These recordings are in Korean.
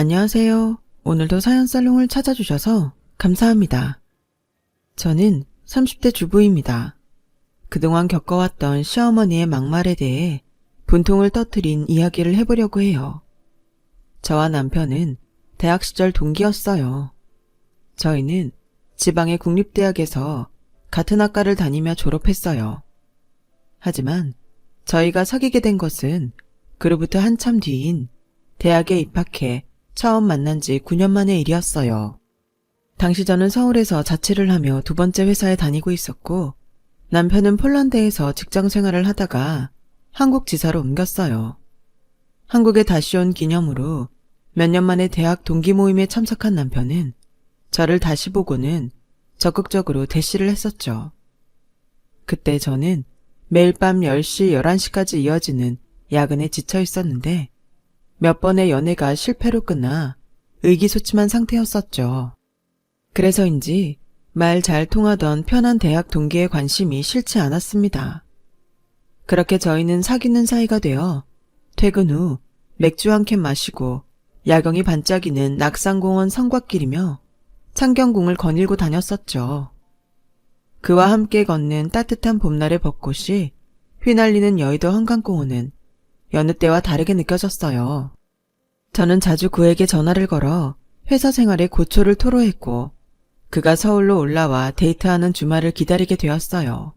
안녕하세요. 오늘도 사연 살롱을 찾아주셔서 감사합니다. 저는 30대 주부입니다. 그동안 겪어왔던 시어머니의 막말에 대해 분통을 터트린 이야기를 해보려고 해요. 저와 남편은 대학 시절 동기였어요. 저희는 지방의 국립대학에서 같은 학과를 다니며 졸업했어요. 하지만 저희가 사귀게 된 것은 그로부터 한참 뒤인 대학에 입학해 처음 만난 지 9년 만의 일이었어요. 당시 저는 서울에서 자취를 하며 두 번째 회사에 다니고 있었고 남편은 폴란드에서 직장 생활을 하다가 한국 지사로 옮겼어요. 한국에 다시 온 기념으로 몇 년 만에 대학 동기 모임에 참석한 남편은 저를 다시 보고는 적극적으로 대시를 했었죠. 그때 저는 매일 밤 10시, 11시까지 이어지는 야근에 지쳐 있었는데 몇 번의 연애가 실패로 끝나 의기소침한 상태였었죠. 그래서인지 말 잘 통하던 편한 대학 동기의 관심이 싫지 않았습니다. 그렇게 저희는 사귀는 사이가 되어 퇴근 후 맥주 한 캔 마시고 야경이 반짝이는 낙산공원 성곽길이며 창경궁을 거닐고 다녔었죠. 그와 함께 걷는 따뜻한 봄날의 벚꽃이 휘날리는 여의도 한강공원은 여느 때와 다르게 느껴졌어요. 저는 자주 그에게 전화를 걸어 회사 생활에 고초를 토로했고 그가 서울로 올라와 데이트하는 주말을 기다리게 되었어요.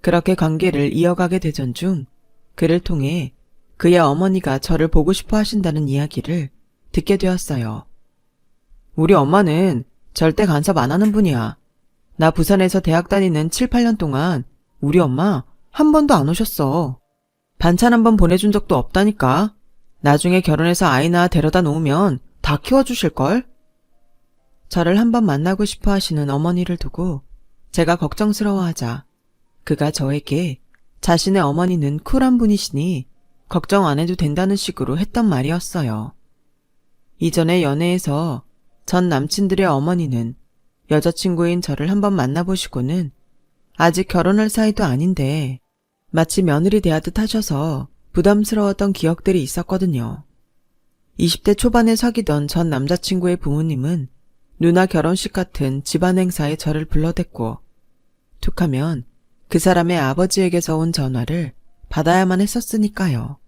그렇게 관계를 이어가게 되던 중 그를 통해 그의 어머니가 저를 보고 싶어 하신다는 이야기를 듣게 되었어요. 우리 엄마는 절대 간섭 안 하는 분이야. 나 부산에서 대학 다니는 7, 8년 동안 우리 엄마 한 번도 안 오셨어. 반찬 한번 보내준 적도 없다니까. 나중에 결혼해서 아이 낳아 데려다 놓으면 다 키워주실걸? 저를 한번 만나고 싶어 하시는 어머니를 두고 제가 걱정스러워하자 그가 저에게 자신의 어머니는 쿨한 분이시니 걱정 안 해도 된다는 식으로 했던 말이었어요. 이전에 연애에서 전 남친들의 어머니는 여자친구인 저를 한번 만나보시고는 아직 결혼할 사이도 아닌데 마치 며느리 대하듯 하셔서 부담스러웠던 기억들이 있었거든요. 20대 초반에 사귀던 전 남자친구의 부모님은 누나 결혼식 같은 집안 행사에 저를 불러댔고 툭하면 그 사람의 아버지에게서 온 전화를 받아야만 했었으니까요.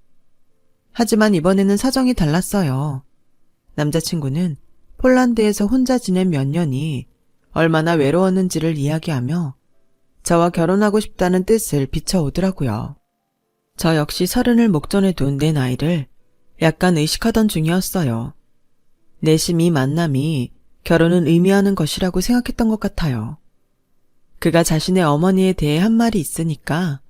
하지만 이번에는 사정이 달랐어요. 남자친구는 폴란드에서 혼자 지낸 몇 년이 얼마나 외로웠는지를 이야기하며 저와 결혼하고 싶다는 뜻을 비춰오더라고요. 저 역시 서른을 목전에 둔 내 나이를 약간 의식하던 중이었어요. 내심 이 만남이 결혼은 의미하는 것이라고 생각했던 것 같아요. 그가 자신의 어머니에 대해 한 말이 있으니까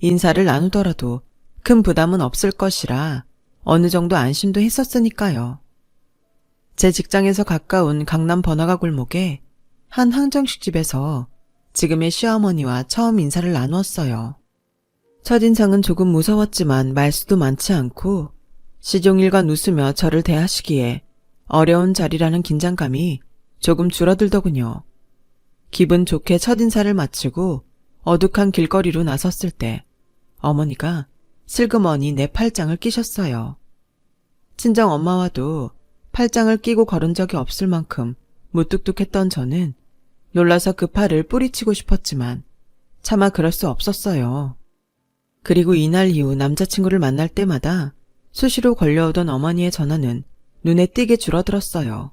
인사를 나누더라도 큰 부담은 없을 것이라 어느 정도 안심도 했었으니까요. 제 직장에서 가까운 강남 번화가 골목에 한 항정식집에서 지금의 시어머니와 처음 인사를 나누었어요. 첫인상은 조금 무서웠지만 말수도 많지 않고 시종일관 웃으며 저를 대하시기에 어려운 자리라는 긴장감이 조금 줄어들더군요. 기분 좋게 첫 인사를 마치고 어둑한 길거리로 나섰을 때 어머니가 슬그머니 내 팔짱을 끼셨어요. 친정 엄마와도 팔짱을 끼고 걸은 적이 없을 만큼 무뚝뚝했던 저는 놀라서 그 팔을 뿌리치고 싶었지만 차마 그럴 수 없었어요. 그리고 이날 이후 남자친구를 만날 때마다 수시로 걸려오던 어머니의 전화는 눈에 띄게 줄어들었어요.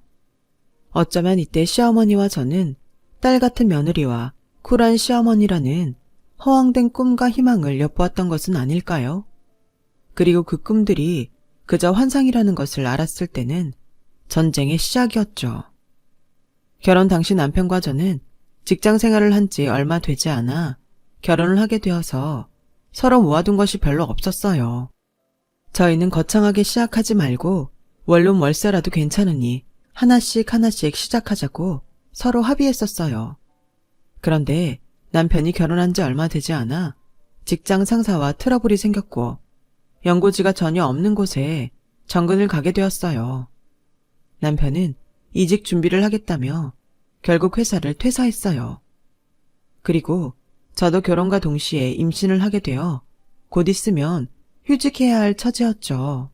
어쩌면 이때 시어머니와 저는 딸 같은 며느리와 쿨한 시어머니라는 허황된 꿈과 희망을 엿보았던 것은 아닐까요? 그리고 그 꿈들이 그저 환상이라는 것을 알았을 때는 전쟁의 시작이었죠. 결혼 당시 남편과 저는 직장 생활을 한 지 얼마 되지 않아 결혼을 하게 되어서 서로 모아둔 것이 별로 없었어요. 저희는 거창하게 시작하지 말고 원룸 월세라도 괜찮으니 하나씩 하나씩 시작하자고 서로 합의했었어요. 그런데 남편이 결혼한 지 얼마 되지 않아 직장 상사와 트러블이 생겼고 연고지가 전혀 없는 곳에 정근을 가게 되었어요. 남편은 이직 준비를 하겠다며 결국 회사를 퇴사했어요. 그리고 저도 결혼과 동시에 임신을 하게 되어 곧 있으면 휴직해야 할 처지였죠.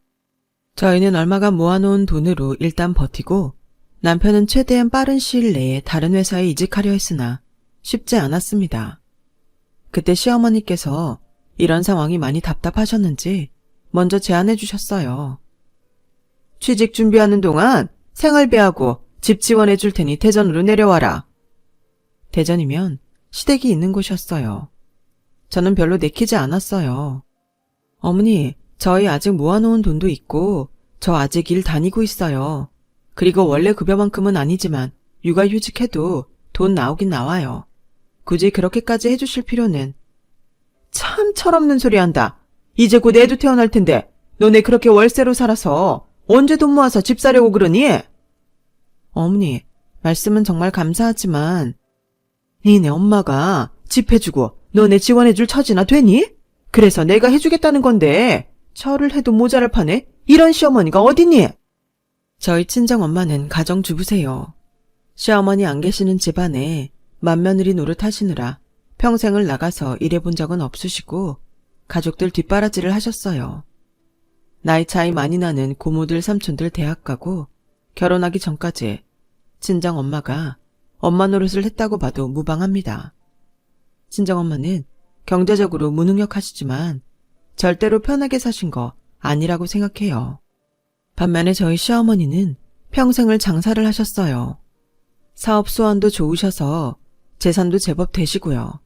저희는 얼마간 모아놓은 돈으로 일단 버티고 남편은 최대한 빠른 시일 내에 다른 회사에 이직하려 했으나 쉽지 않았습니다. 그때 시어머니께서 이런 상황이 많이 답답하셨는지 먼저 제안해 주셨어요. 취직 준비하는 동안 생활비하고 집 지원해 줄 테니 대전으로 내려와라. 대전이면 시댁이 있는 곳이었어요. 저는 별로 내키지 않았어요. 어머니, 저희 아직 모아놓은 돈도 있고, 저 아직 일 다니고 있어요. 그리고 원래 급여만큼은 아니지만, 육아휴직해도 돈 나오긴 나와요. 굳이 그렇게까지 해주실 필요는. 참 철없는 소리 한다. 이제 곧 애도 태어날 텐데, 너네 그렇게 월세로 살아서 언제 돈 모아서 집 사려고 그러니? 어머니, 말씀은 정말 감사하지만, 니네 엄마가 집 해주고 너네 지원해줄 처지나 되니? 그래서 내가 해주겠다는 건데 철을 해도 모자랄 판에 이런 시어머니가 어디니? 저희 친정엄마는 가정주부세요. 시어머니 안 계시는 집안에 맏며느리 노릇하시느라 평생을 나가서 일해본 적은 없으시고 가족들 뒷바라지를 하셨어요. 나이 차이 많이 나는 고모들 삼촌들 대학 가고 결혼하기 전까지 친정 엄마가 엄마 노릇을 했다고 봐도 무방합니다. 친정 엄마는 경제적으로 무능력하시지만 절대로 편하게 사신 거 아니라고 생각해요. 반면에 저희 시어머니는 평생을 장사를 하셨어요. 사업 수완도 좋으셔서 재산도 제법 되시고요.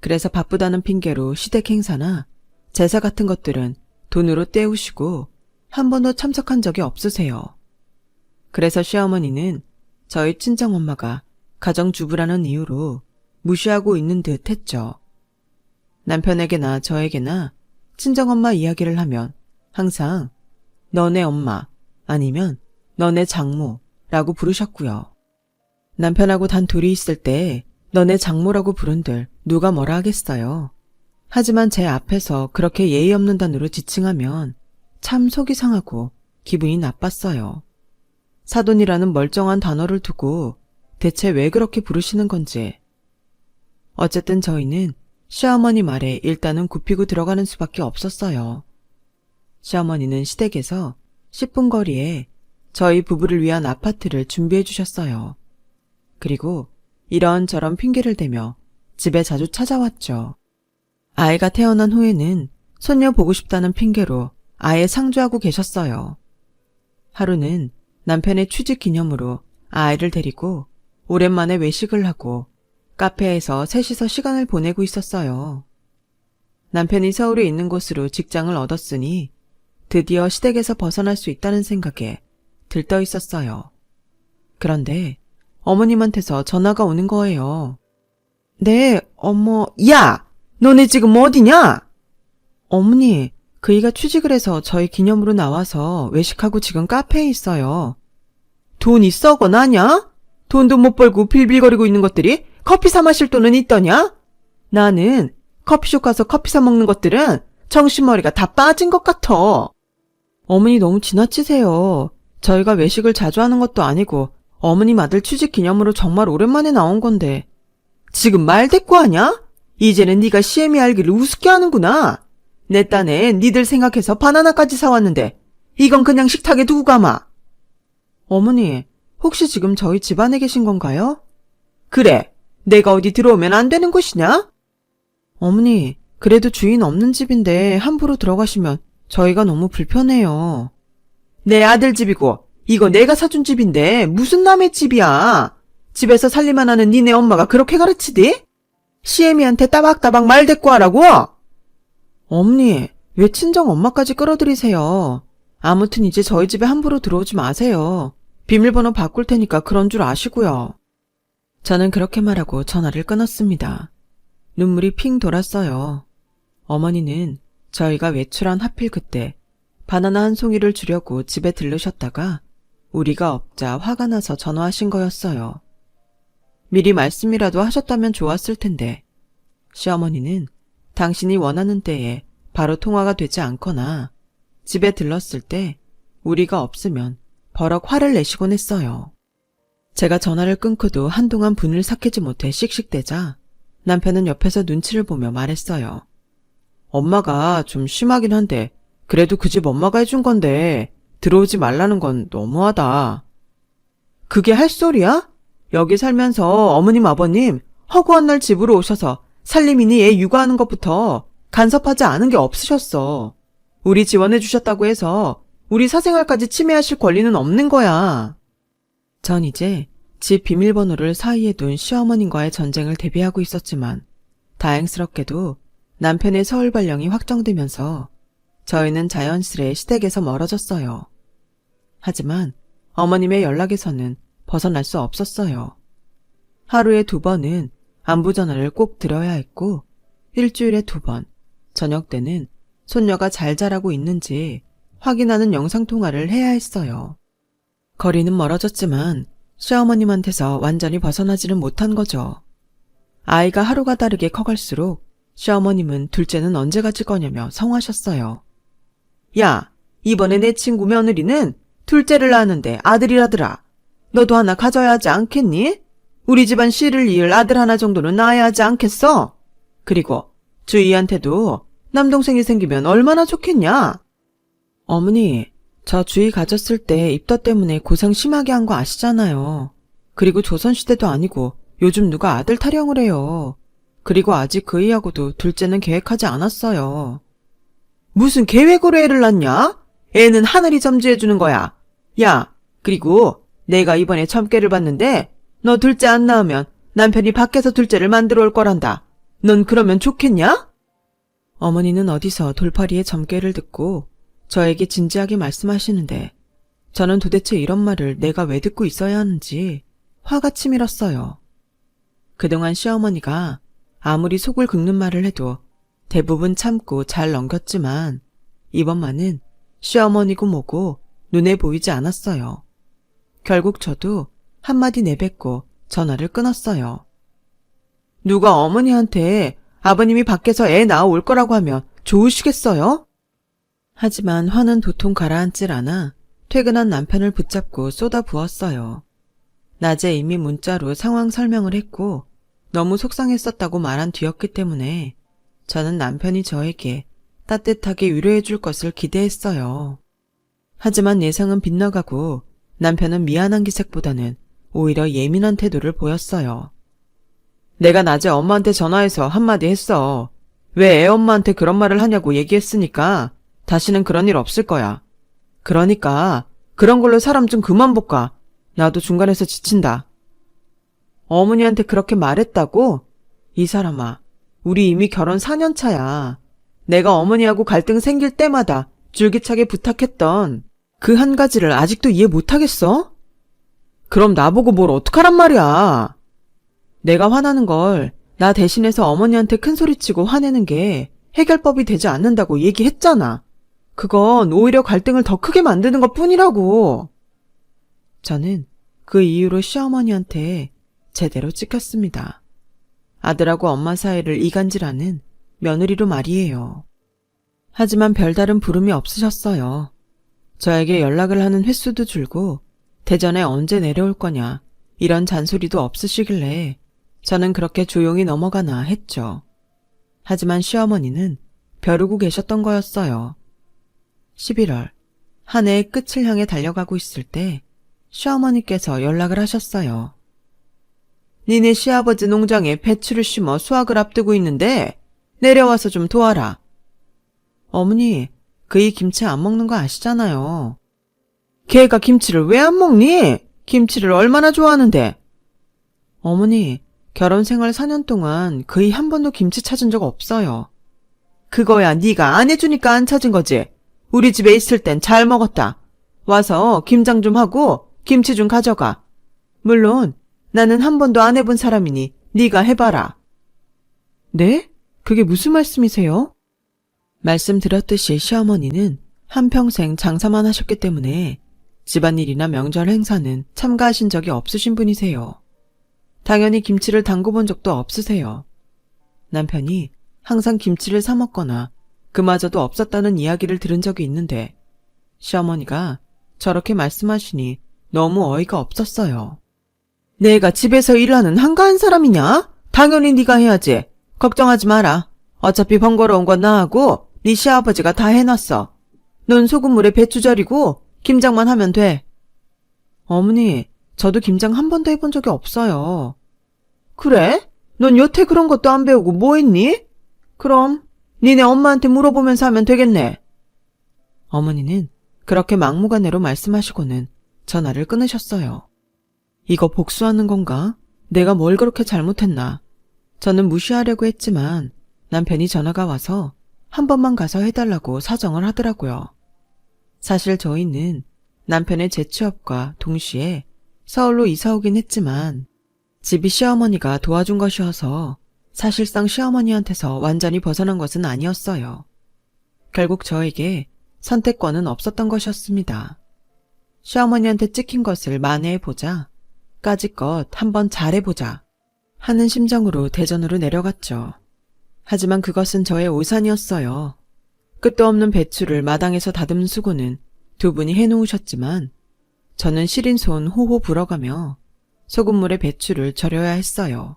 그래서 바쁘다는 핑계로 시댁 행사나 제사 같은 것들은 돈으로 때우시고 한 번도 참석한 적이 없으세요. 그래서 시어머니는 저희 친정엄마가 가정주부라는 이유로 무시하고 있는 듯 했죠. 남편에게나 저에게나 친정엄마 이야기를 하면 항상 너네 엄마 아니면 너네 장모라고 부르셨고요. 남편하고 단 둘이 있을 때 너네 장모라고 부른들 누가 뭐라 하겠어요. 하지만 제 앞에서 그렇게 예의 없는 단어로 지칭하면 참 속이 상하고 기분이 나빴어요. 사돈이라는 멀쩡한 단어를 두고 대체 왜 그렇게 부르시는 건지. 어쨌든 저희는 시어머니 말에 일단은 굽히고 들어가는 수밖에 없었어요. 시어머니는 시댁에서 10분 거리에 저희 부부를 위한 아파트를 준비해 주셨어요. 그리고 이런저런 핑계를 대며 집에 자주 찾아왔죠. 아이가 태어난 후에는 손녀 보고 싶다는 핑계로 아예 상주하고 계셨어요. 하루는 남편의 취직 기념으로 아이를 데리고 오랜만에 외식을 하고 카페에서 셋이서 시간을 보내고 있었어요. 남편이 서울에 있는 곳으로 직장을 얻었으니 드디어 시댁에서 벗어날 수 있다는 생각에 들떠 있었어요. 그런데 어머님한테서 전화가 오는 거예요. 네, 어머, 야! 너네 지금 어디냐? 어머니, 그이가 취직을 해서 저희 기념으로 나와서 외식하고 지금 카페에 있어요. 돈 있어, 거나냐? 돈도 못 벌고 빌빌거리고 있는 것들이 커피 사 마실 돈은 있더냐? 나는 커피숍 가서 커피 사 먹는 것들은 정신머리가 다 빠진 것 같아. 어머니 너무 지나치세요. 저희가 외식을 자주 하는 것도 아니고 어머님 아들 취직 기념으로 정말 오랜만에 나온 건데. 지금 말 대꾸 하냐? 이제는 네가 시애미 알기를 우습게 하는구나. 내 딴에 니들 생각해서 바나나까지 사왔는데 이건 그냥 식탁에 두고 가마. 어머니, 혹시 지금 저희 집안에 계신 건가요? 그래, 내가 어디 들어오면 안 되는 곳이냐? 어머니, 그래도 주인 없는 집인데 함부로 들어가시면 저희가 너무 불편해요. 내 아들 집이고 이거 내가 사준 집인데 무슨 남의 집이야? 집에서 살림만 하는 니네 엄마가 그렇게 가르치디? 시애미한테 따박따박 말 대꾸 하라고? 어머니, 왜 친정 엄마까지 끌어들이세요? 아무튼 이제 저희 집에 함부로 들어오지 마세요. 비밀번호 바꿀 테니까 그런 줄 아시고요. 저는 그렇게 말하고 전화를 끊었습니다. 눈물이 핑 돌았어요. 어머니는 저희가 외출한 하필 그때 바나나 한 송이를 주려고 집에 들르셨다가 우리가 없자 화가 나서 전화하신 거였어요. 미리 말씀이라도 하셨다면 좋았을 텐데 시어머니는 당신이 원하는 때에 바로 통화가 되지 않거나 집에 들렀을 때 우리가 없으면 버럭 화를 내시곤 했어요. 제가 전화를 끊고도 한동안 분을 삭히지 못해 씩씩대자 남편은 옆에서 눈치를 보며 말했어요. 엄마가 좀 심하긴 한데 그래도 그 집 엄마가 해준 건데 들어오지 말라는 건 너무하다. 그게 할 소리야? 여기 살면서 어머님 아버님 허구한 날 집으로 오셔서 살림이니 애 육아하는 것부터 간섭하지 않은 게 없으셨어. 우리 지원해 주셨다고 해서 우리 사생활까지 침해하실 권리는 없는 거야. 전 이제 집 비밀번호를 사이에 둔 시어머님과의 전쟁을 대비하고 있었지만 다행스럽게도 남편의 서울 발령이 확정되면서 저희는 자연스레 시댁에서 멀어졌어요. 하지만 어머님의 연락에서는 벗어날 수 없었어요. 하루에 두 번은 안부 전화를 꼭 드려야 했고 일주일에 두 번, 저녁 때는 손녀가 잘 자라고 있는지 확인하는 영상 통화를 해야 했어요. 거리는 멀어졌지만 시어머님한테서 완전히 벗어나지는 못한 거죠. 아이가 하루가 다르게 커갈수록 시어머님은 둘째는 언제 가질 거냐며 성하셨어요. 야, 이번에 내 친구 며느리는 둘째를 낳았는데 아들이라더라. 너도 하나 가져야 하지 않겠니? 우리 집안 씨를 이을 아들 하나 정도는 낳아야 하지 않겠어? 그리고 주희한테도 남동생이 생기면 얼마나 좋겠냐? 어머니, 저 주희 가졌을 때 입덧 때문에 고생 심하게 한 거 아시잖아요. 그리고 조선시대도 아니고 요즘 누가 아들 타령을 해요. 그리고 아직 그이하고도 둘째는 계획하지 않았어요. 무슨 계획으로 애를 낳냐? 애는 하늘이 점지해주는 거야. 야, 그리고 내가 이번에 점괘를 봤는데 너 둘째 안 낳으면 남편이 밖에서 둘째를 만들어 올 거란다. 넌 그러면 좋겠냐? 어머니는 어디서 돌팔이의 점괘를 듣고 저에게 진지하게 말씀하시는데 저는 도대체 이런 말을 내가 왜 듣고 있어야 하는지 화가 치밀었어요. 그동안 시어머니가 아무리 속을 긁는 말을 해도 대부분 참고 잘 넘겼지만 이번만은 시어머니고 뭐고 눈에 보이지 않았어요. 결국 저도 한마디 내뱉고 전화를 끊었어요. 누가 어머니한테 아버님이 밖에서 애 낳아올 거라고 하면 좋으시겠어요? 하지만 화는 도통 가라앉질 않아 퇴근한 남편을 붙잡고 쏟아 부었어요. 낮에 이미 문자로 상황 설명을 했고 너무 속상했었다고 말한 뒤였기 때문에 저는 남편이 저에게 따뜻하게 위로해 줄 것을 기대했어요. 하지만 예상은 빗나가고 남편은 미안한 기색보다는 오히려 예민한 태도를 보였어요. 내가 낮에 엄마한테 전화해서 한마디 했어. 왜 애 엄마한테 그런 말을 하냐고 얘기했으니까 다시는 그런 일 없을 거야. 그러니까 그런 걸로 사람 좀 그만 볶아. 나도 중간에서 지친다. 어머니한테 그렇게 말했다고? 이 사람아, 우리 이미 결혼 4년 차야. 내가 어머니하고 갈등 생길 때마다 줄기차게 부탁했던 그 한 가지를 아직도 이해 못하겠어? 그럼 나보고 뭘 어떡하란 말이야. 내가 화나는 걸 나 대신해서 어머니한테 큰 소리치고 화내는 게 해결법이 되지 않는다고 얘기했잖아. 그건 오히려 갈등을 더 크게 만드는 것 뿐이라고. 저는 그 이후로 시어머니한테 제대로 찍혔습니다. 아들하고 엄마 사이를 이간질하는 며느리로 말이에요. 하지만 별다른 부름이 없으셨어요. 저에게 연락을 하는 횟수도 줄고 대전에 언제 내려올 거냐 이런 잔소리도 없으시길래 저는 그렇게 조용히 넘어가나 했죠. 하지만 시어머니는 벼르고 계셨던 거였어요. 11월 한 해의 끝을 향해 달려가고 있을 때 시어머니께서 연락을 하셨어요. 니네 시아버지 농장에 배추를 심어 수확을 앞두고 있는데 내려와서 좀 도와라. 어머니, 그이 김치 안 먹는 거 아시잖아요. 걔가 김치를 왜 안 먹니? 김치를 얼마나 좋아하는데? 어머니, 결혼 생활 4년 동안 그이 한 번도 김치 찾은 적 없어요. 그거야 네가 안 해주니까 안 찾은 거지. 우리 집에 있을 땐 잘 먹었다. 와서 김장 좀 하고 김치 좀 가져가. 물론 나는 한 번도 안 해본 사람이니 네가 해봐라. 네? 그게 무슨 말씀이세요? 말씀드렸듯이 시어머니는 한평생 장사만 하셨기 때문에 집안일이나 명절 행사는 참가하신 적이 없으신 분이세요. 당연히 김치를 담궈본 적도 없으세요. 남편이 항상 김치를 사 먹거나 그마저도 없었다는 이야기를 들은 적이 있는데 시어머니가 저렇게 말씀하시니 너무 어이가 없었어요. 내가 집에서 일하는 한가한 사람이냐? 당연히 네가 해야지. 걱정하지 마라. 어차피 번거로운 건 나하고 네 시아버지가 다 해놨어. 넌 소금물에 배추 절이고 김장만 하면 돼. 어머니, 저도 김장 한 번도 해본 적이 없어요. 그래? 넌 여태 그런 것도 안 배우고 뭐 했니? 그럼 니네 엄마한테 물어보면서 하면 되겠네. 어머니는 그렇게 막무가내로 말씀하시고는 전화를 끊으셨어요. 이거 복수하는 건가? 내가 뭘 그렇게 잘못했나? 저는 무시하려고 했지만 남편이 전화가 와서 한 번만 가서 해달라고 사정을 하더라고요. 사실 저희는 남편의 재취업과 동시에 서울로 이사 오긴 했지만 집이 시어머니가 도와준 것이어서 사실상 시어머니한테서 완전히 벗어난 것은 아니었어요. 결국 저에게 선택권은 없었던 것이었습니다. 시어머니한테 찍힌 것을 만회해보자. 까짓것 한번 잘해보자. 하는 심정으로 대전으로 내려갔죠. 하지만 그것은 저의 오산이었어요. 끝도 없는 배추를 마당에서 다듬는 수고는 두 분이 해놓으셨지만 저는 시린 손 호호 불어가며 소금물에 배추를 절여야 했어요.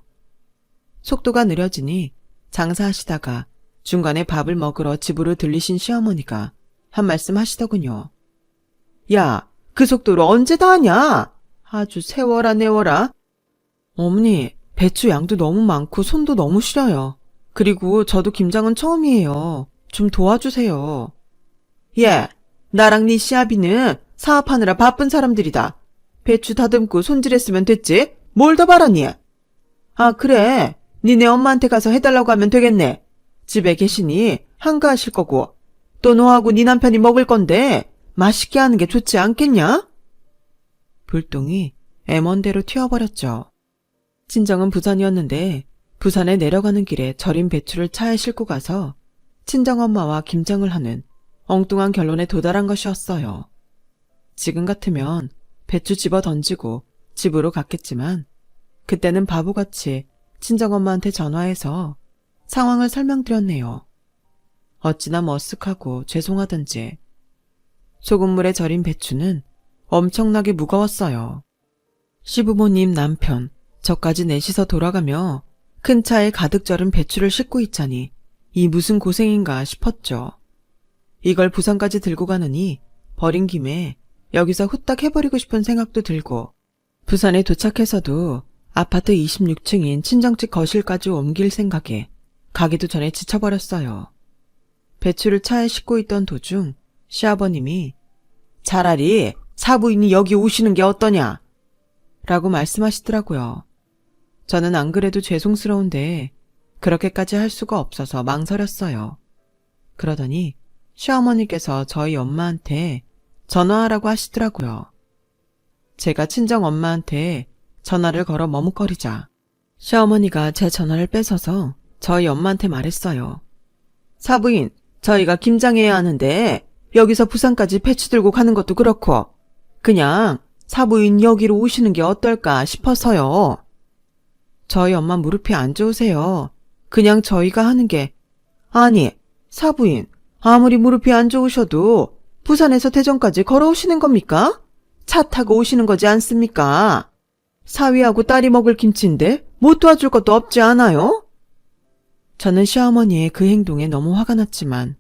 속도가 느려지니 장사하시다가 중간에 밥을 먹으러 집으로 들리신 시어머니가 한 말씀 하시더군요. 야, 그 속도로 언제 다 하냐? 아주 세워라 내워라. 어머니, 배추 양도 너무 많고 손도 너무 시려요. 그리고 저도 김장은 처음이에요. 좀 도와주세요. 예, 나랑 네 시아비는 사업하느라 바쁜 사람들이다. 배추 다듬고 손질했으면 됐지? 뭘 더 바라니? 아, 그래. 니네 엄마한테 가서 해달라고 하면 되겠네. 집에 계시니 한가하실 거고. 또 너하고 네 남편이 먹을 건데 맛있게 하는 게 좋지 않겠냐? 불똥이 애먼대로 튀어버렸죠. 친정은 부산이었는데 부산에 내려가는 길에 절인 배추를 차에 싣고 가서 친정엄마와 김장을 하는 엉뚱한 결론에 도달한 것이었어요. 지금 같으면 배추 집어 던지고 집으로 갔겠지만 그때는 바보같이 친정엄마한테 전화해서 상황을 설명드렸네요. 어찌나 머쓱하고 죄송하던지 소금물에 절인 배추는 엄청나게 무거웠어요. 시부모님 남편, 저까지 넷이서 돌아가며 큰 차에 가득 절은 배추를 싣고 있자니 이 무슨 고생인가 싶었죠. 이걸 부산까지 들고 가느니 버린 김에 여기서 후딱 해버리고 싶은 생각도 들고 부산에 도착해서도 아파트 26층인 친정집 거실까지 옮길 생각에 가기도 전에 지쳐버렸어요. 배추를 차에 싣고 있던 도중 시아버님이 차라리 사부인이 여기 오시는 게 어떠냐? 라고 말씀하시더라고요. 저는 안 그래도 죄송스러운데 그렇게까지 할 수가 없어서 망설였어요. 그러더니 시어머니께서 저희 엄마한테 전화하라고 하시더라고요. 제가 친정 엄마한테 전화를 걸어 머뭇거리자 시어머니가 제 전화를 뺏어서 저희 엄마한테 말했어요. 사부인, 저희가 김장해야 하는데 여기서 부산까지 배추 들고 가는 것도 그렇고 그냥 사부인 여기로 오시는 게 어떨까 싶어서요. 저희 엄마 무릎이 안 좋으세요. 그냥 저희가 하는 게 아니 사부인 아무리 무릎이 안 좋으셔도 부산에서 대전까지 걸어오시는 겁니까? 차 타고 오시는 거지 않습니까? 사위하고 딸이 먹을 김치인데 못 도와줄 것도 없지 않아요? 저는 시어머니의 그 행동에 너무 화가 났지만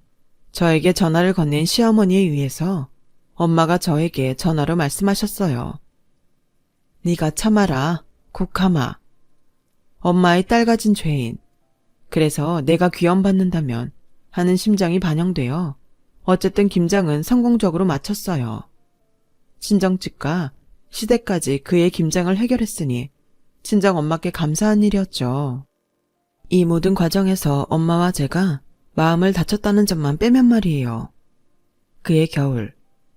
저에게 전화를 건넨 시어머니에 의해서 엄마가 저에게 전화로 말씀하셨어요. 네가 참아라, 국하마. 엄마의 딸 가진 죄인. 그래서 내가 귀염받는다면 하는 심정이 반영되어 어쨌든 김장은 성공적으로 마쳤어요. 친정집과 시댁까지 그의 김장을 해결했으니 친정 엄마께 감사한 일이었죠. 이 모든 과정에서 엄마와 제가 마음을 다쳤다는 점만 빼면 말이에요. 그의 겨울,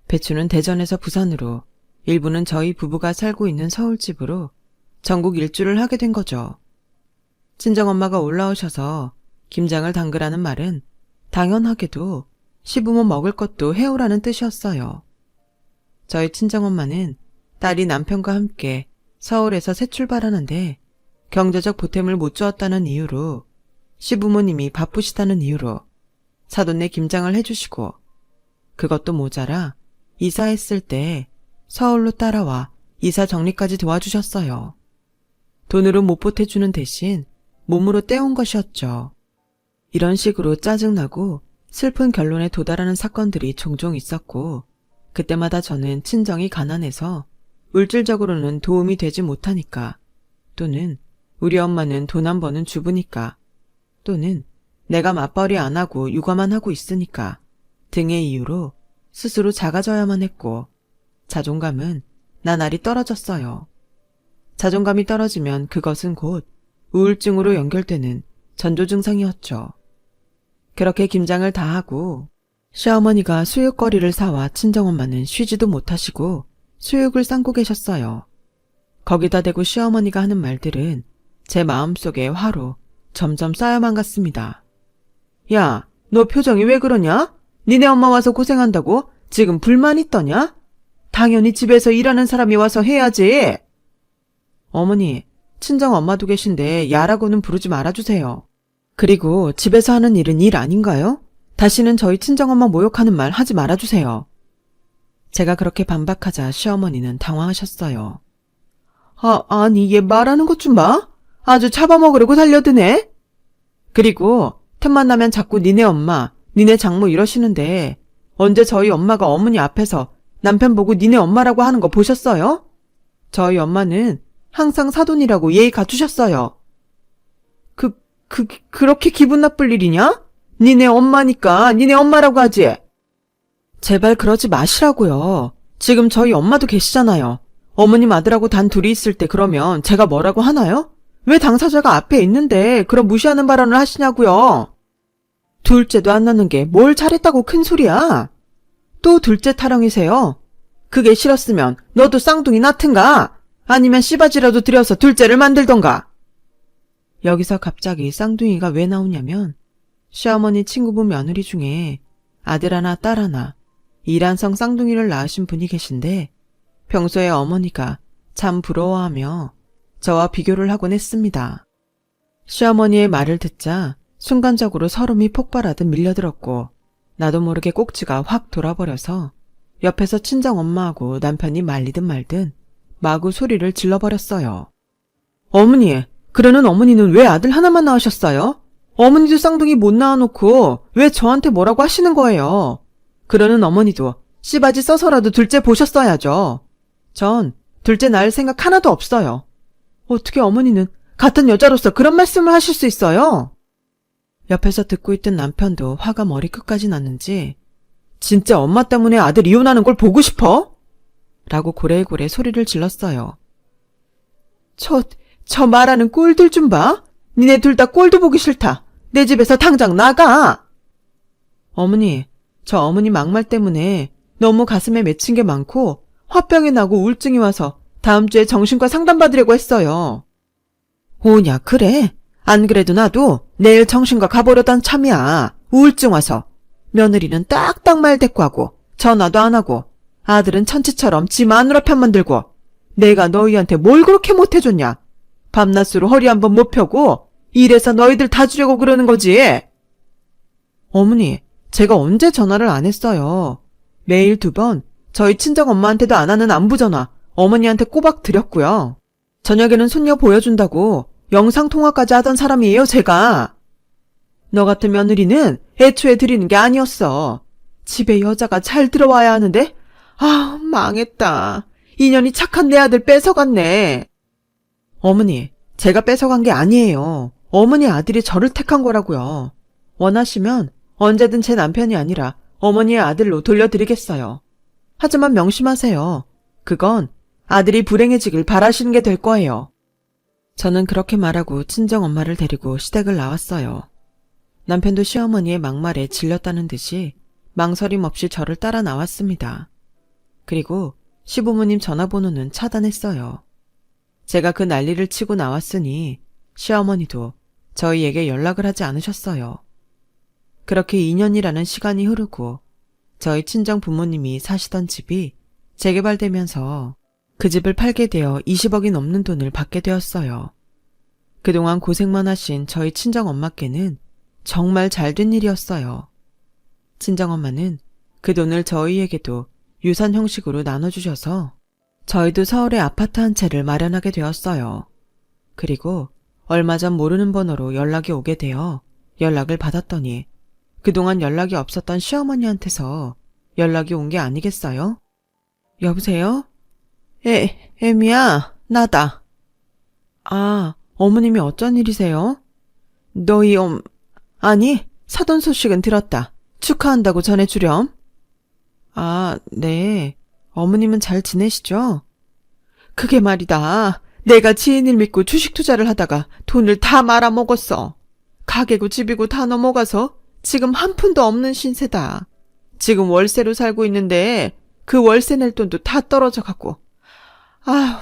배추는 대전에서 부산으로, 일부는 저희 부부가 살고 있는 서울집으로 전국 일주를 하게 된 거죠. 친정엄마가 올라오셔서 김장을 담그라는 말은 당연하게도 시부모 먹을 것도 해오라는 뜻이었어요. 저희 친정엄마는 딸이 남편과 함께 서울에서 새 출발하는데 경제적 보탬을 못 주었다는 이유로 시부모님이 바쁘시다는 이유로 사돈네 김장을 해주시고 그것도 모자라 이사했을 때 서울로 따라와 이사 정리까지 도와주셨어요. 돈으로 못 보태주는 대신 몸으로 떼온 것이었죠. 이런 식으로 짜증나고 슬픈 결론에 도달하는 사건들이 종종 있었고 그때마다 저는 친정이 가난해서 물질적으로는 도움이 되지 못하니까 또는 우리 엄마는 돈 안 버는 주부니까 또는 내가 맞벌이 안 하고 육아만 하고 있으니까 등의 이유로 스스로 작아져야만 했고 자존감은 나날이 떨어졌어요. 자존감이 떨어지면 그것은 곧 우울증으로 연결되는 전조 증상이었죠. 그렇게 김장을 다 하고 시어머니가 수육거리를 사와 친정엄마는 쉬지도 못하시고 수육을 삶고 계셨어요. 거기다 대고 시어머니가 하는 말들은 제 마음속에 화로 점점 쌓여만 갔습니다. 야, 너 표정이 왜 그러냐? 니네 엄마 와서 고생한다고 지금 불만 있더냐? 당연히 집에서 일하는 사람이 와서 해야지. 어머니, 친정 엄마도 계신데 야라고는 부르지 말아주세요. 그리고 집에서 하는 일은 일 아닌가요? 다시는 저희 친정엄마 모욕하는 말 하지 말아주세요. 제가 그렇게 반박하자 시어머니는 당황하셨어요. 아, 아니, 얘 말하는 것 좀 봐. 아주 잡아먹으려고 달려드네. 그리고 틈만 나면 자꾸 니네 엄마, 니네 장모 이러시는데 언제 저희 엄마가 어머니 앞에서 남편 보고 니네 엄마라고 하는 거 보셨어요? 저희 엄마는 항상 사돈이라고 예의 갖추셨어요. 그, 그, 그렇게 기분 나쁠 일이냐? 니네 엄마니까 니네 엄마라고 하지. 제발 그러지 마시라고요. 지금 저희 엄마도 계시잖아요. 어머님 아들하고 단 둘이 있을 때 그러면 제가 뭐라고 하나요? 왜 당사자가 앞에 있는데 그런 무시하는 발언을 하시냐고요? 둘째도 안 낳는 게 뭘 잘했다고 큰 소리야? 또 둘째 타령이세요? 그게 싫었으면 너도 쌍둥이 낳든가 아니면 씨바지라도 들여서 둘째를 만들던가. 여기서 갑자기 쌍둥이가 왜 나오냐면 시어머니 친구분 며느리 중에 아들 하나 딸 하나 이란성 쌍둥이를 낳으신 분이 계신데 평소에 어머니가 참 부러워하며 저와 비교를 하곤 했습니다. 시어머니의 말을 듣자 순간적으로 서름이 폭발하듯 밀려들었고 나도 모르게 꼭지가 확 돌아버려서 옆에서 친정 엄마하고 남편이 말리든 말든 마구 소리를 질러버렸어요. 어머니, 그러는 어머니는 왜 아들 하나만 낳으셨어요? 어머니도 쌍둥이 못 낳아놓고 왜 저한테 뭐라고 하시는 거예요? 그러는 어머니도 씨바지 써서라도 둘째 보셨어야죠. 전 둘째 낳을 생각 하나도 없어요. 어떻게 어머니는 같은 여자로서 그런 말씀을 하실 수 있어요? 옆에서 듣고 있던 남편도 화가 머리 끝까지 났는지 진짜 엄마 때문에 아들 이혼하는 걸 보고 싶어? 라고 고래고래 소리를 질렀어요. 저, 저 말하는 꼴들 좀 봐. 니네 둘 다 꼴도 보기 싫다. 내 집에서 당장 나가! 어머니, 저 어머니 막말 때문에 너무 가슴에 맺힌 게 많고 화병이 나고 우울증이 와서 다음 주에 정신과 상담받으려고 했어요. 오냐, 그래? 안 그래도 나도 내일 정신과 가보려던 참이야. 우울증 와서. 며느리는 딱딱 말 대꾸하고 전화도 안 하고 아들은 천치처럼 지 마누라 편만 들고 내가 너희한테 뭘 그렇게 못해줬냐? 밤낮으로 허리 한번 못 펴고 이래서 너희들 다 주려고 그러는 거지. 어머니, 제가 언제 전화를 안 했어요. 매일 두 번 저희 친정 엄마한테도 안 하는 안부 전화 어머니한테 꼬박 드렸고요. 저녁에는 손녀 보여준다고 영상 통화까지 하던 사람이에요, 제가. 너 같은 며느리는 애초에 드리는 게 아니었어. 집에 여자가 잘 들어와야 하는데, 아, 망했다. 인연이 착한 내 아들 뺏어갔네. 어머니, 제가 뺏어간 게 아니에요. 어머니 아들이 저를 택한 거라고요. 원하시면 언제든 제 남편이 아니라 어머니의 아들로 돌려드리겠어요. 하지만 명심하세요. 그건 아들이 불행해지길 바라시는 게 될 거예요. 저는 그렇게 말하고 친정 엄마를 데리고 시댁을 나왔어요. 남편도 시어머니의 막말에 질렸다는 듯이 망설임 없이 저를 따라 나왔습니다. 그리고 시부모님 전화번호는 차단했어요. 제가 그 난리를 치고 나왔으니 시어머니도 저희에게 연락을 하지 않으셨어요. 그렇게 2년이라는 시간이 흐르고 저희 친정 부모님이 사시던 집이 재개발되면서 그 집을 팔게 되어 20억이 넘는 돈을 받게 되었어요. 그동안 고생만 하신 저희 친정 엄마께는 정말 잘 된 일이었어요. 친정 엄마는 그 돈을 저희에게도 유산 형식으로 나눠주셔서 저희도 서울에 아파트 한 채를 마련하게 되었어요. 그리고 얼마 전 모르는 번호로 연락이 오게 되어 연락을 받았더니 그동안 연락이 없었던 시어머니한테서 연락이 온 게 아니겠어요? 여보세요? 에, 에미야, 나다. 아, 어머님이 어쩐 일이세요? 너희 엄, 아니, 사돈 소식은 들었다. 축하한다고 전해주렴. 아, 네. 어머님은 잘 지내시죠? 그게 말이다. 내가 지인을 믿고 주식 투자를 하다가 돈을 다 말아먹었어. 가게고 집이고 다 넘어가서 지금 한 푼도 없는 신세다. 지금 월세로 살고 있는데 그 월세 낼 돈도 다 떨어져 갖고. 아휴,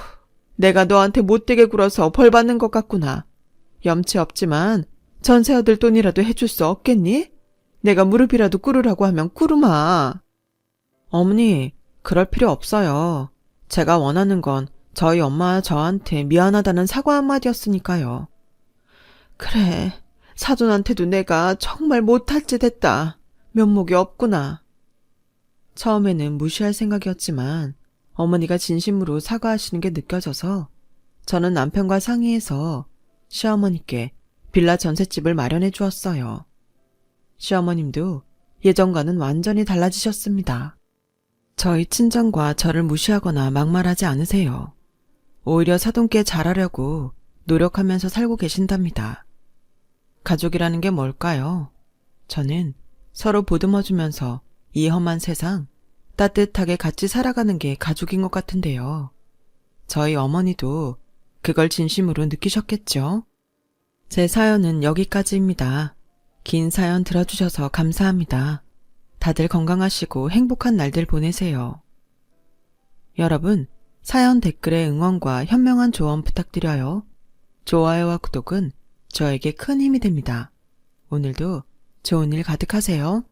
내가 너한테 못되게 굴어서 벌 받는 것 같구나. 염치 없지만 전세 얻을 돈이라도 해줄 수 없겠니? 내가 무릎이라도 꿇으라고 하면 꿇으마. 어머니, 그럴 필요 없어요. 제가 원하는 건 저희 엄마와 저한테 미안하다는 사과 한마디였으니까요. 그래, 사돈한테도 내가 정말 못할 짓 했다. 면목이 없구나. 처음에는 무시할 생각이었지만 어머니가 진심으로 사과하시는 게 느껴져서 저는 남편과 상의해서 시어머니께 빌라 전셋집을 마련해 주었어요. 시어머님도 예전과는 완전히 달라지셨습니다. 저희 친정과 저를 무시하거나 막말하지 않으세요. 오히려 사돈께 잘하려고 노력하면서 살고 계신답니다. 가족이라는 게 뭘까요? 저는 서로 보듬어주면서 이 험한 세상 따뜻하게 같이 살아가는 게 가족인 것 같은데요. 저희 어머니도 그걸 진심으로 느끼셨겠죠? 제 사연은 여기까지입니다. 긴 사연 들어주셔서 감사합니다. 다들 건강하시고 행복한 날들 보내세요. 여러분, 사연 댓글에 응원과 현명한 조언 부탁드려요. 좋아요와 구독은 저에게 큰 힘이 됩니다. 오늘도 좋은 일 가득하세요.